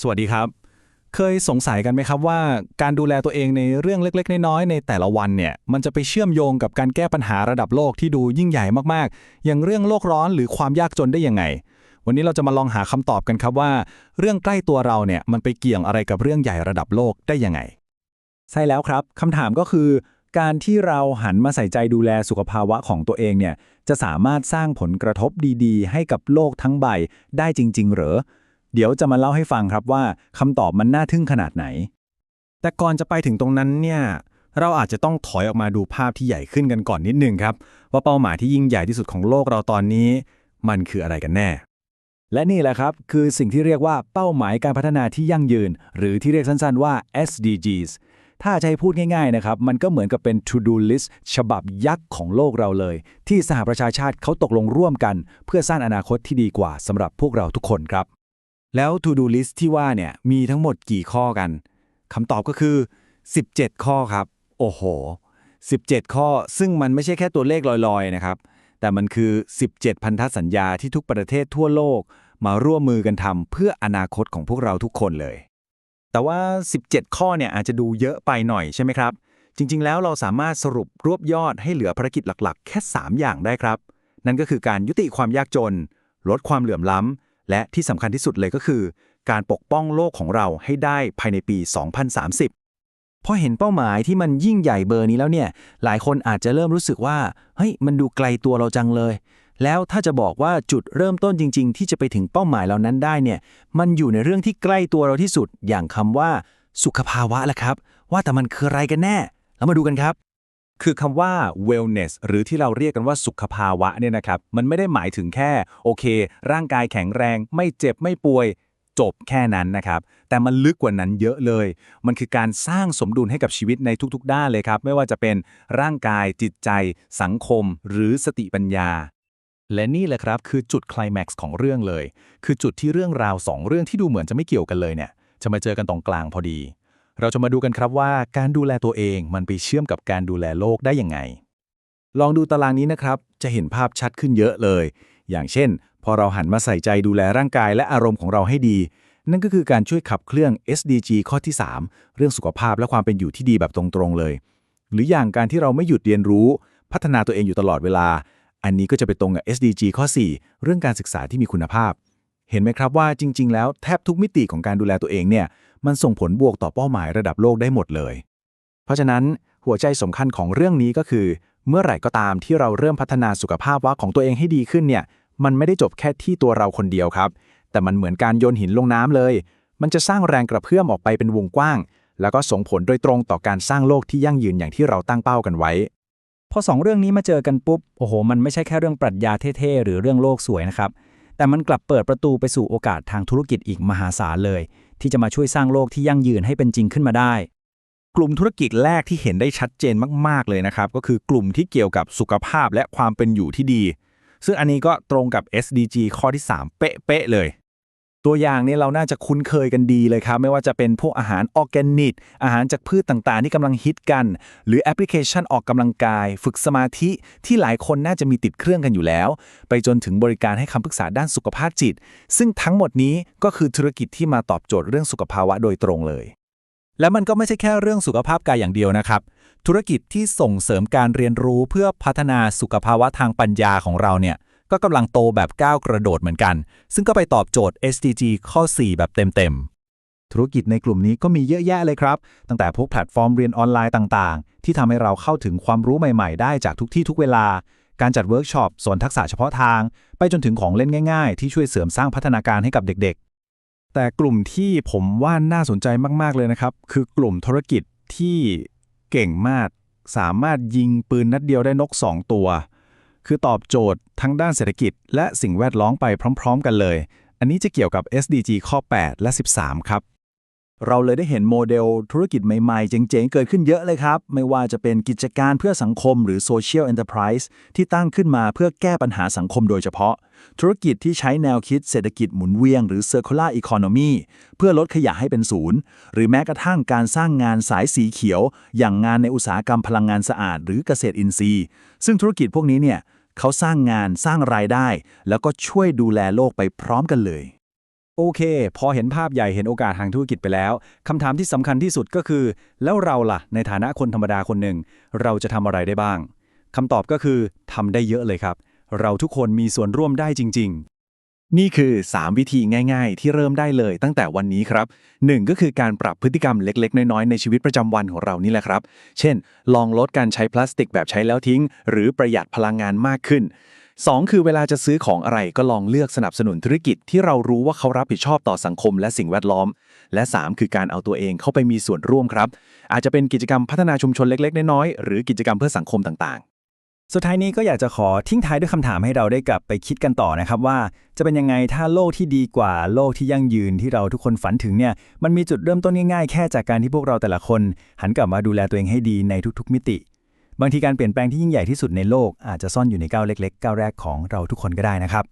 สวัสดีครับ เคยสงสัยกันไหมครับว่าการดูแลตัวเองในเรื่องเล็ก ๆ น้อยๆในแต่ละวันเนี่ยมันจะไปเชื่อมโยงกับการแก้ปัญหาระดับโลกที่ดูยิ่งใหญ่มากๆ อย่างเรื่องโลกร้อนหรือความยากจนได้ยังไง วันนี้เราจะมาลองหาคำตอบกันครับว่า เรื่องใกล้ตัวเราเนี่ยมันไปเกี่ยงอะไรกับเรื่องใหญ่ระดับโลกได้ยังไง ใช่แล้วครับคำถามก็คือ การที่เราหันมาใส่ใจดูแลสุขภาวะของตัวเองเนี่ยจะสามารถสร้างผลกระทบดี ๆ ให้กับโลกทั้งใบได้จริง ๆ หรือ เดี๋ยวจะมาเล่าให้ฟังครับว่าคำตอบมันน่าทึ่งขนาดไหน แต่ก่อนจะไปถึงตรงนั้นเนี่ยเราอาจจะต้องถอยออกมาดูภาพที่ใหญ่ขึ้นกันก่อนนิดนึงครับ ว่าเป้าหมายที่ยิ่งใหญ่ที่สุดของโลกเราตอนนี้ มันคืออะไรกันแน่ และนี่แหละครับ คือสิ่งที่เรียกว่าเป้าหมายการพัฒนาที่ยั่งยืน หรือที่เรียกสั้นๆว่า SDGs ถ้าให้พูดง่ายๆนะครับ มันก็เหมือนกับเป็น to do list ฉบับยักษ์ของโลกเราเลย ที่สหประชาชาติเขาตกลงร่วมกัน เพื่อสร้างอนาคตที่ดีกว่าสำหรับพวกเราทุกคนครับ แล้ว to do list ที่ว่าเนี่ยมีทั้งหมดกี่ข้อกันคำตอบก็คือ 17 ข้อครับ โอ้โห 17 ข้อซึ่งมันไม่ใช่แค่ตัวเลขลอยๆนะครับ แต่มันคือ 17 พันธสัญญาที่ทุกประเทศทั่วโลก มาร่วมมือกันทำเพื่ออนาคตของพวกเราทุกคนเลย แต่ว่า 17 ข้อเนี่ยอาจจะดูเยอะไปหน่อยใช่ไหมครับ จริง ๆ แล้วเราสามารถสรุปรวบยอดให้เหลือภารกิจหลักๆ แค่ 3 อย่างได้ครับ นั่นก็คือการยุติความยากจน ลดความเหลื่อมล้ำ และที่สำคัญที่สุดเลยก็คือ การปกป้องโลกของเราให้ได้ภายในปี 2030 พอเห็นเป้าหมายที่มันยิ่งใหญ่เบอร์นี้แล้วเนี่ย หลายคนอาจจะเริ่มรู้สึกว่า เฮ้ย มันดูไกลตัวเราจังเลย แล้วถ้าจะบอกว่าจุดเริ่มต้นจริง ๆ ที่จะไปถึงเป้าหมายเหล่านั้นได้เนี่ย มันอยู่ในเรื่องที่ใกล้ตัวเราที่สุด อย่างคำว่า สุขภาวะแหละครับ ว่าแต่มันคืออะไรกันแน่แล้วมาดูกันครับ คือคำว่า wellness หรือที่เราเรียกกันว่าสุขภาวะเนี่ยนะครับ มันไม่ได้หมายถึงแค่ โอเค ร่างกายแข็งแรง ไม่เจ็บไม่ป่วย จบแค่นั้นนะครับ แต่มันลึกกว่านั้นเยอะเลย มันคือการสร้างสมดุลให้กับชีวิตในทุกๆ ด้านเลยครับ ไม่ว่าจะเป็นร่างกายจิตใจ สังคม หรือสติปัญญา และนี่แหละครับคือจุดคลแม็กซ์ของเรื่องเลย คือจุดที่เรื่องราวสองเรื่องที่ดูเหมือนจะไม่เกี่ยวกันเลยเนี่ยจะมาเจอกันตรงกลางพอดี เราจะมาดูกันครับว่าการดูแลตัวเองมันไปเชื่อมกับการดูแลโลกได้ยังไง ลองดูตารางนี้นะครับ จะเห็นภาพชัดขึ้นเยอะเลย อย่างเช่น พอเราหันมาใส่ใจดูแลร่างกายและอารมณ์ของเราให้ดี นั่นก็คือการช่วยขับเคลื่อน SDG ข้อที่ 3 เรื่องสุขภาพและความเป็นอยู่ที่ดีแบบตรงๆเลย หรืออย่างการที่เราไม่หยุดเรียนรู้ พัฒนาตัวเองอยู่ตลอดเวลา อันนี้ก็จะไปตรงกับ SDG ข้อ 4 เรื่องการศึกษาที่มีคุณภาพ เห็นไหมครับว่าจริง ๆ แล้วแทบทุกมิติของการดูแลตัวเองเนี่ยมันส่งผลบวกต่อเป้าหมายระดับโลกได้หมดเลย เพราะฉะนั้นหัวใจสำคัญของเรื่องนี้ก็คือ เมื่อไหร่ก็ตามที่เราเริ่มพัฒนาสุขภาพวะของตัวเองให้ดีขึ้นเนี่ยมันไม่ได้จบแค่ที่ตัวเราคนเดียวครับ แต่มันเหมือนการโยนหินลงน้ำเลย มันจะสร้างแรงกระเพื่อมออกไปเป็นวงกว้าง แล้วก็ส่งผลโดยตรงต่อการสร้างโลกที่ยั่งยืนอย่างที่เราตั้งเป้ากันไว้ พอสองเรื่องนี้มาเจอกันปุ๊บ โอ้โห มันไม่ใช่แค่เรื่องปรัชญาเท่ๆ หรือเรื่องโลกสวยนะครับ แต่มันกลับเปิดประตูไปสู่โอกาสทางธุรกิจอีกมหาศาลเลย ที่จะมาช่วยสร้างโลกที่ยั่งยืนให้เป็นจริงขึ้นมาได้ กลุ่มธุรกิจแรกที่เห็นได้ชัดเจนมาก ๆ เลยนะครับ ก็คือกลุ่มที่เกี่ยวกับสุขภาพและความเป็นอยู่ที่ดี ซึ่งอันนี้ก็ตรงกับ SDG ข้อที่ 3 เป๊ะๆเลย ตัวอย่างนี่ยเราน่าจะคุ้นเคยกันดีเลยครับ ไม่ว่าจะเป็นพวกอาหารออร์แกนิกอาหารจากพืชต่างๆ ที่กำลังฮิตกัน หรือแอปพลิเคชันออกกำลังกาย ฝึกสมาธิที่หลายคนน่าจะมีติดเครื่องกันอยู่แล้ว ไปจนถึงบริการให้คำปรึกษาด้านสุขภาพจิต ซึ่งทั้งหมดนี้ก็คือธุรกิจที่มาตอบโจทย์เรื่องสุขภาวะโดยตรงเลย และมันก็ไม่ใช่แค่เรื่องสุขภาพกายอย่างเดียวนะครับ ธุรกิจที่ส่งเสริมการเรียนรู้เพื่อพัฒนาสุขภาวะทางปัญญาของเราเนี่ย ก็กำลังโตแบบก้าวกระโดดเหมือนกัน ซึ่งก็ไปตอบโจทย์ SDG ข้อ 4 แบบเต็มๆธุรกิจในกลุ่มนี้ก็มีเยอะแยะเลยครับ ตั้งแต่พวกแพลตฟอร์มเรียนออนไลน์ต่างๆ ที่ทำให้เราเข้าถึงความรู้ใหม่ๆ ได้จากทุกที่ทุกเวลา การจัดเวิร์กช็อปสอนทักษะเฉพาะทาง ไปจนถึงของเล่นง่ายๆ ที่ช่วยเสริมสร้างพัฒนาการให้กับเด็กๆ แต่กลุ่มที่ผมว่าน่าสนใจมากๆเลยนะครับ คือกลุ่มธุรกิจที่เก่งมาก สามารถยิงปืนนัดเดียวได้นก 2 ตัว คือตอบโจทย์ทั้งด้านเศรษฐกิจ และสิ่งแวดล้อมไปพร้อม ๆ กันเลย อันนี้จะเกี่ยวกับ SDG ข้อ 8 และ 13 ครับ เราเลยได้เห็นโมเดลธุรกิจใหม่ๆ เจ๋งๆ เกิดขึ้นเยอะเลยครับ ไม่ว่าจะเป็นกิจการเพื่อสังคมหรือ Social Enterprise ที่ตั้งขึ้นมาเพื่อแก้ปัญหาสังคมโดยเฉพาะ ธุรกิจที่ใช้แนวคิดเศรษฐกิจหมุนเวียนหรือ Circular Economy เพื่อลดขยะให้เป็นศูนย์ หรือแม้กระทั่งการสร้างงานสายสีเขียว อย่างงานในอุตสาหกรรมพลังงานสะอาด หรือเกษตรอินทรีย์ ซึ่งธุรกิจพวกนี้เนี่ยเขาสร้างงานสร้างรายได้ แล้วก็ช่วยดูแลโลกไปพร้อมกันเลย โอเค พอเห็นภาพใหญ่เห็นโอกาสทางธุรกิจไปแล้วคำถามที่สำคัญที่สุดก็คือ แล้วเราล่ะ ในฐานะคนธรรมดาคนหนึ่ง เราจะทำอะไรได้บ้างคำตอบก็คือทำได้เยอะเลยครับ เราทุกคนมีส่วนร่วมได้จริง ๆ นี่คือ 3 วิธีง่าย ๆ ที่เริ่มได้เลยตั้งแต่วันนี้ครับ 1 ก็คือการปรับพฤติกรรมเล็ก ๆ น้อย ๆ ในชีวิตประจำวันของเรานี่แหละครับ เช่น ลองลดการใช้พลาสติกแบบใช้แล้วทิ้ง หรือประหยัดพลังงานมากขึ้น 2 คือเวลาจะซื้อของอะไรก็ลองเลือกสนับสนุนธุรกิจที่เรารู้ว่าเขารับผิดชอบต่อสังคมและสิ่งแวดล้อม และ 3 คือการเอาตัวเองเข้าไปมีส่วนร่วมครับ อาจจะเป็นกิจกรรมพัฒนาชุมชนเล็กๆ น้อยๆ หรือกิจกรรมเพื่อสังคมต่างๆ สุดท้ายนี้ก็อยากจะขอทิ้งท้ายด้วยคำถามให้เราได้กลับไปคิดกันต่อนะครับว่า จะเป็นยังไงถ้าโลกที่ดีกว่าโลกที่ยั่งยืนที่เราทุกคนฝันถึงเนี่ยมันมีจุดเริ่มต้นง่ายๆ แค่จากการที่พวกเราแต่ละคน หันกลับมาดูแลตัวเองให้ดีในทุก ๆ มิติ บางทีการเปลี่ยนแปลงที่ยิ่งใหญ่ที่สุดในโลกอาจจะซ่อนอยู่ในก้าวเล็กๆก้าวแรกของเราทุกคนก็ได้นะครับ